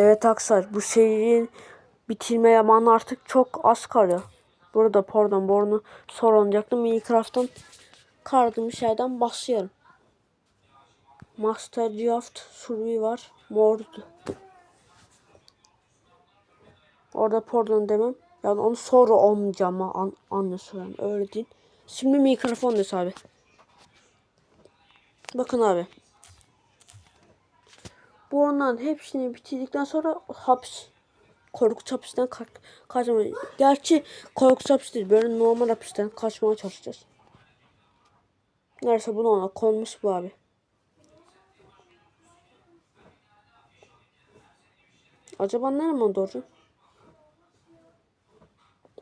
Evet Aksar bu serinin bitirme zamanı artık çok az kalıyor. Burada pardon bornu sorulacaktım. Minecraft'tan kardığım şeyden başlayalım. Master Draft Survey var. Mord. Orada pardon demem. Yani onu sonra olmayacağım an, anlaşılan öyle değil. Şimdi mikrofon abi. Bakın abi. Bu onların hepsini bitirdikten sonra hapis korkunç hapisten kaç kaçma. Gerçi korkunç hapis değil. Böyle normal hapisten kaçmaya çalışacağız. Neyse bunu ona konmuş bu abi. Acaba nereye doğru?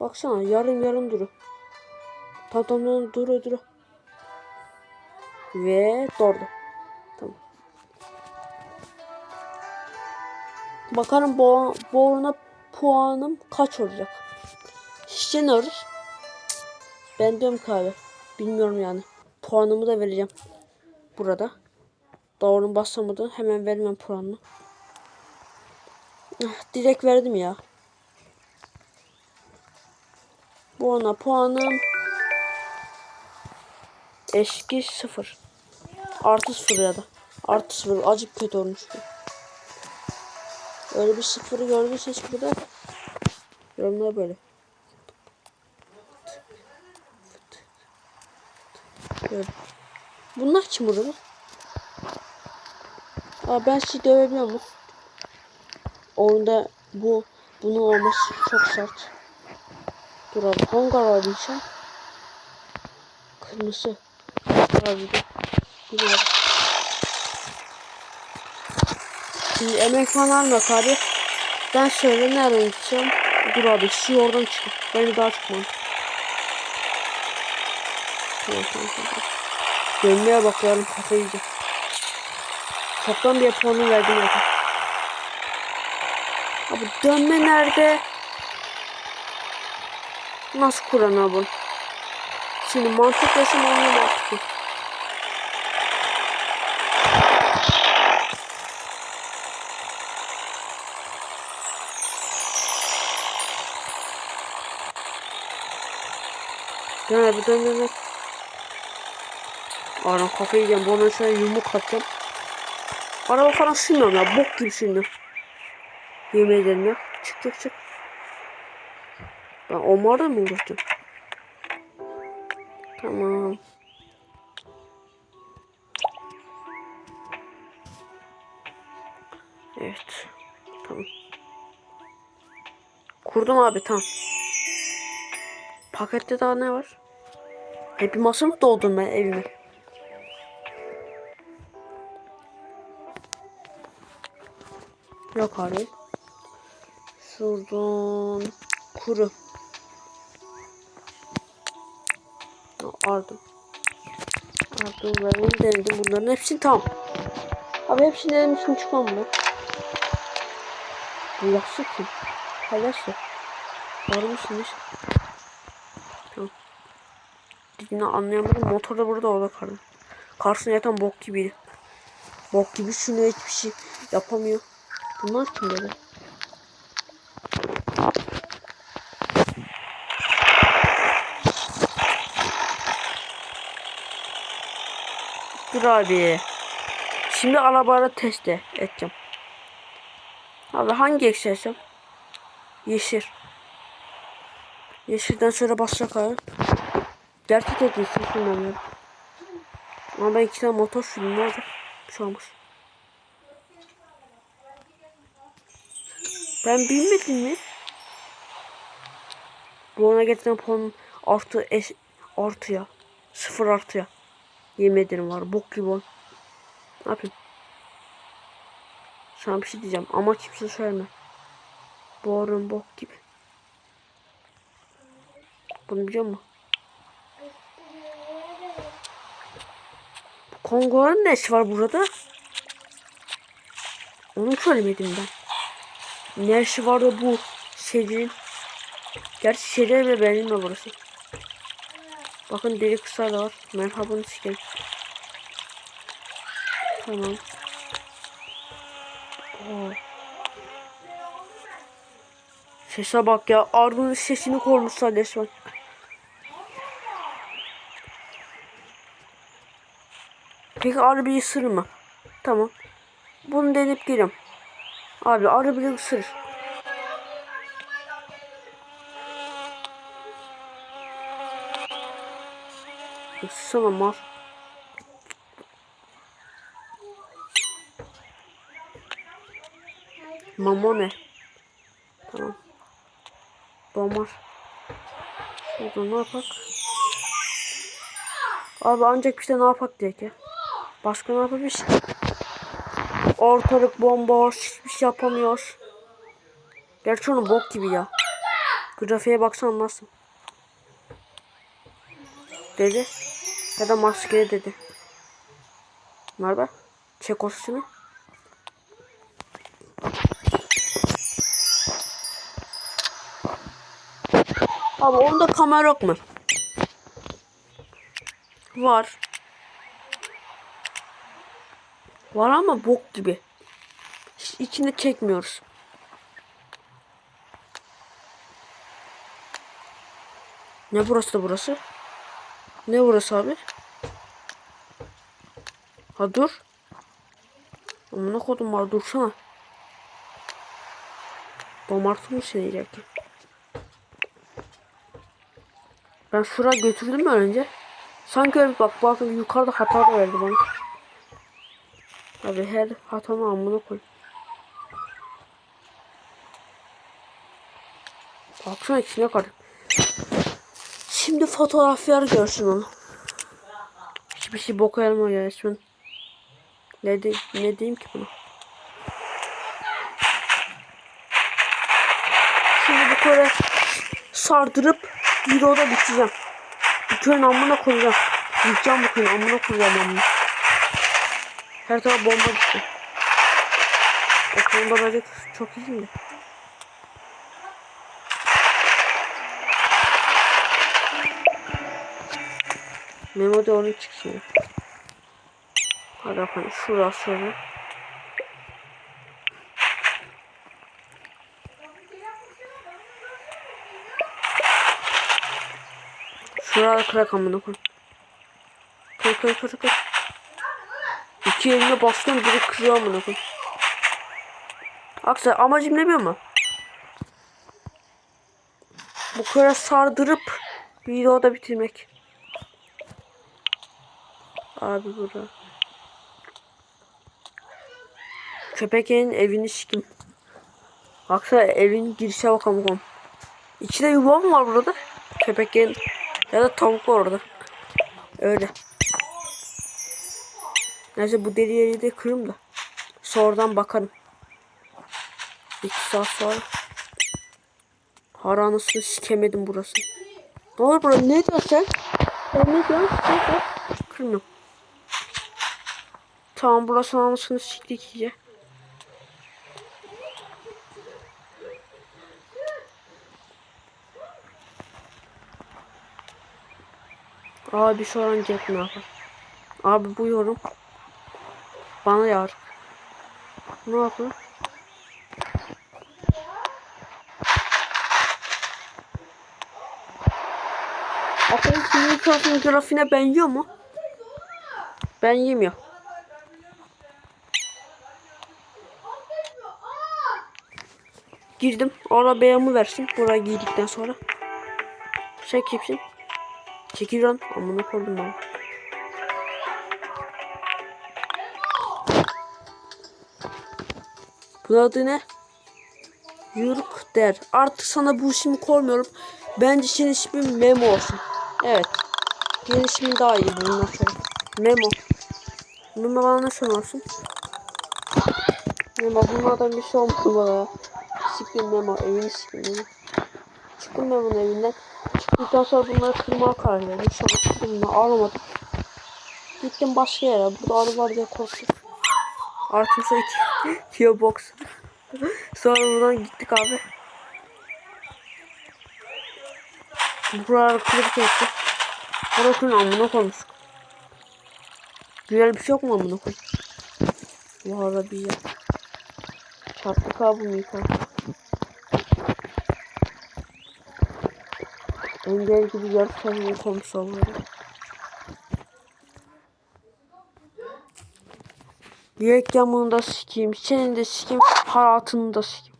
Baksana yarım yarım duru. Tamam tamam duru duru. Ve doğru. Bakalım bu, bu puanım kaç olacak. Olur? Ben diyorum ki abi. Bilmiyorum yani. Puanımı da vereceğim. Burada. Doğru basamadı. Hemen vermem puanını. Ah, Direkt verdim ya. Bu ona puanım eski sıfır. Artı sıfır ya da. Artı sıfır. Acık kötü olmuştu. Öyle bir sıfırı gördüyseniz burada yorumlar böyle. Böyle. Bunlar kim burada? Aa, ben sizi dövebiliyor muyum? Oyunda bu bunun olması çok sert. Dur abi hangi arayacağım? Kırmızı. Abi ne abi? Şimdi emek falan almak abi. Ben şöyle nereden gideceğim? Dur abi şu oradan çıkıp. Beni daha mantıklı. Tamam tamam tamam. Bakıyorum kafayı yiyeceğim. Çoktan bir puanı verdim zaten. Abi dönme nerede? Nasıl kuran abi? Şimdi mantık yaşam onu mantıklı. Dön abi dön dön. Aram kafayı yiyeceğim. Bana şöyle yumruk atacağım. Araba falan sürmüyorum ya. Bok gibi sürmüyorum. Yemin ederim ya. Çık çık çık. Ben Omar'da mı uğraştım? Tamam. Evet. Tamam. Kurdum abi tamam. Pakette daha ne var? Hep bir masa mı doldum ben evime? Yok abi. Şuradan kuru. Ardım. Verin denedim bunların hepsini tam. Abi hepsini denemişim çıkmam mı? Bu yaşlı kim? Hayaşı. Varmışmış. Dediğini anlayamadım. Motor da burada orada kaldı. Karşısında yatan bok gibiydi. Bok gibi şunu hiçbir şey yapamıyor. Bunlar kim böyle? Dur abi. Şimdi arabayla test edeceğim. Abi hangi açacağım? Yeşil. Yeşilden sonra basacak abi. Gerçek de yeşil kullanıyorum. Ama ben iki tane motor sürdüm. Ne oldu? Bir olmaz. Ben bilmedim mi? Bu ona getiren puan artı eş, artıya. Sıfır artıya. Yemin ederim var. Bok gibi on. Ne yapayım? Sana bir şey diyeceğim ama kimse söyleme. Bu bok gibi. Bunu biliyor musun? Kongo'nun ne işi var burada? Onu söylemedim ben. Ne işi var da bu şehrin? Gerçi şehir bile benim mi burası? Bakın deli kısa da var. Merhabanı sikerim. Tamam. Oo. Sese bak ya. Arda'nın sesini koymuşlar resmen. Peki arı bir ısırır mı? Tamam. Bunu denip gireyim. Abi arı bile ısırır. Isırsana mal. Mama ne? Tamam. Domar. Şurada ne yapak? Abi ancak işte ne yapak diye ki. Yapabiliriz ki? Ortalık bomboş. Hiçbir şey yapamıyor. Gerçi onu bok gibi ya. Grafiğe baksan anlarsın. Dedi. Ya da maskeli dedi. Merhaba. Çek o sesini. Abi onda kamera yok mu? Var. Var ama bok gibi. Hiç içinde çekmiyoruz. Ne burası da burası? Ne burası abi? Ha dur. Amına kodum var dursana. Domartı mı seni ilerken? Ben şuraya götürdüm mü önce? Sanki öyle bak bak yukarıda hata verdi bana. Abi her hatanı amına koy. Baksana içine kaldı. Şimdi fotoğraflar görsün onu. Hiçbir şey boka yaramıyor resmen. Ne, de, ne diyeyim ki buna? Şimdi bu kadar sardırıp Euro'da bitireceğim. Bu köyün amına koyacağım. Yıkacağım bu köyün amına koyacağım amına. Her taraf bomba gitti. O konuda bence çok iyiyim de. Memo da onun çıksın. Hadi bakalım şurası şöyle. Şurada kırak amına koy. Kır kır kır kır. İki eline bastım biri kırıyor amına. Aksa amacım ne biliyor musun? Bu kadar sardırıp videoda bitirmek. Abi bura. Köpeğin evini sikim. Baksana evin girişe bakalım. İçinde yuva mı var burada? Köpeğin ya da tavuk var orada. Öyle. Neyse bu deri yeri de kırım da. Sonradan bakarım. İki saat sonra. Haranısını sikemedim burası. Ne olur burası? Ne diyorsun sen? Ne diyorsun? Sen de Kırmıyorum. Tamam burası anasını siktik iyice. Abi şu an ne yapar? Abi bu yorum bana yar. Ne? Bakın kimin tarafının grafiğine benziyor mu? Ben yemiyor. Girdim. Beğenimi versin. Buraya giydikten sonra. Şey kimsin? Çekil lan. Amına koydum ben. Bunun adı ne? Yurk der. Artık sana bu ismi koymuyorum. Bence senin ismin Memo olsun. Evet. Senin ismin daha iyi bundan sonra. Memo. Memo bana ne sanıyorsun? Memo bunlardan bir şey olmuş bana. Siktim Memo. Evini siktim Memo. Çıktım Memo'nun evinden. Çıktıktan sonra bunları kırmaya karar verdim. Sonra çıktım bunu alamadım. Gittim başka yere. Burada arı var diye korktum. Artımsa iki. Tiyo box. sonra buradan gittik abi. Buraları kırıp etti. Burasının amına koymuş. Güzel bir şey yok mu amına koy? Bu arada bir ya. Çarptık abi yıkar. Engel gibi yarı kendini koymuş oluyor. Yek yamını da sikeyim. Senin de sikeyim. Hayatını da sikeyim.